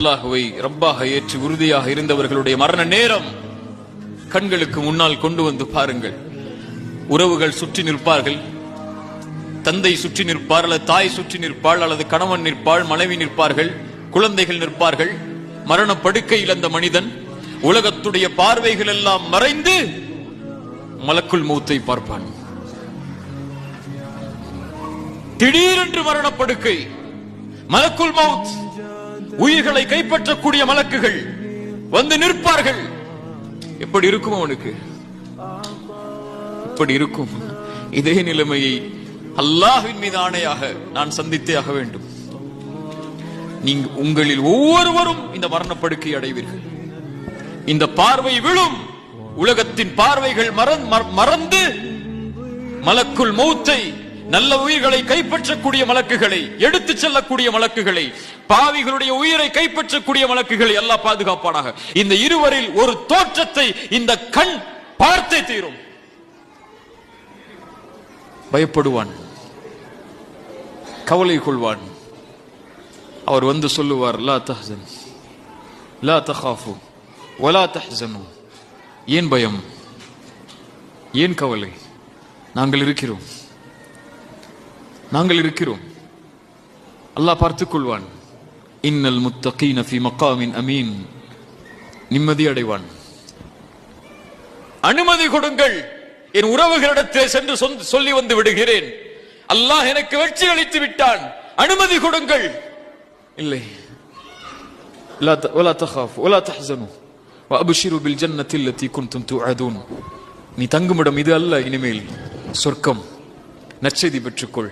அல்லாஹுவை ரப்பாக ஏற்றி உறுதியாக இருந்தவர்களுடைய மரண நேரம் கண்களுக்கு முன்னால் கொண்டு வந்து பாருங்கள். உறவுகள் சுற்றி நிற்பார்கள். தந்தை சுற்றி நிற்பார் அல்லது தாய் சுற்றி நிற்பாள் அல்லது கணவன் நிற்பாள் மனைவி நிற்பார்கள் குழந்தைகள் நிற்பார்கள். மரண படுக்கையில் அந்த மனிதன் உலகத்துடைய பார்வைகள் எல்லாம் மறைந்து மலக்குள் மூத்தை பார்ப்பான். திடீரென்று மரணப்படுக்கை மலக்குள் மவுத். உயிர்களை கைப்பற்றக்கூடிய மலக்குகள் வந்து நிற்பார்கள். எப்படி இருக்கும் அவனுக்கு? இப்படி இருக்கும். இதே நிலைமையை அல்லாஹின் மீது ஆணையாக நான் சந்தித்தே ஆக வேண்டும். நீங்க உங்களில் ஒவ்வொருவரும் இந்த மரணப்படுக்கை அடைவீர்கள். இந்த பார்வை விழும். உலகத்தின் பார்வைகள் மறந்- மற- மறந்து மலக்குள் மௌத்தை நல்ல உயிர்களை கைப்பற்றக்கூடிய மலக்குகளை எடுத்து செல்லக்கூடிய மலக்குகளை பாவிகளுடைய உயிரை கைப்பற்றக்கூடிய மலக்குகளை எல்லாம் பாதுகாப்பானாக. இந்த இருவரில் ஒரு தோற்றத்தை இந்த கண் பார்த்தே தீரும். பயப்படுவான். கவலை கொள்வான். அவர் வந்து சொல்லுவார் லா தஹன் லா தஹாஃபு ஒலா தஹனு ஏன் பயம்? ஏன் கவலை? நாங்கள் இருக்கிறோம். நாங்கள் இருக்கிறோம் அல்லாஹ் பார்த்துக் கொள்வான் இன்னல் முத்தகீன ஃபி மக்காமின் அமீன் நிம்மதி அடைவான் அனுமதி கொடுங்கள் என் உறவுகளிடத்திலே சென்று சொந்த- சொல்லி வந்து விடுகிறேன் அல்லாஹ் எனக்கு வெற்றி அளித்து விட்டான் அனுமதி கொடுங்கள் இல்லை لا ت- ولا تخافوا ولا تحزنوا وابشروا بالجنه التي كنتم توعدون நீ தங்குமிடம் இது அல்ல இனிமேல் சொர்க்கம் நற்செய்தி பெற்றுக்கொள்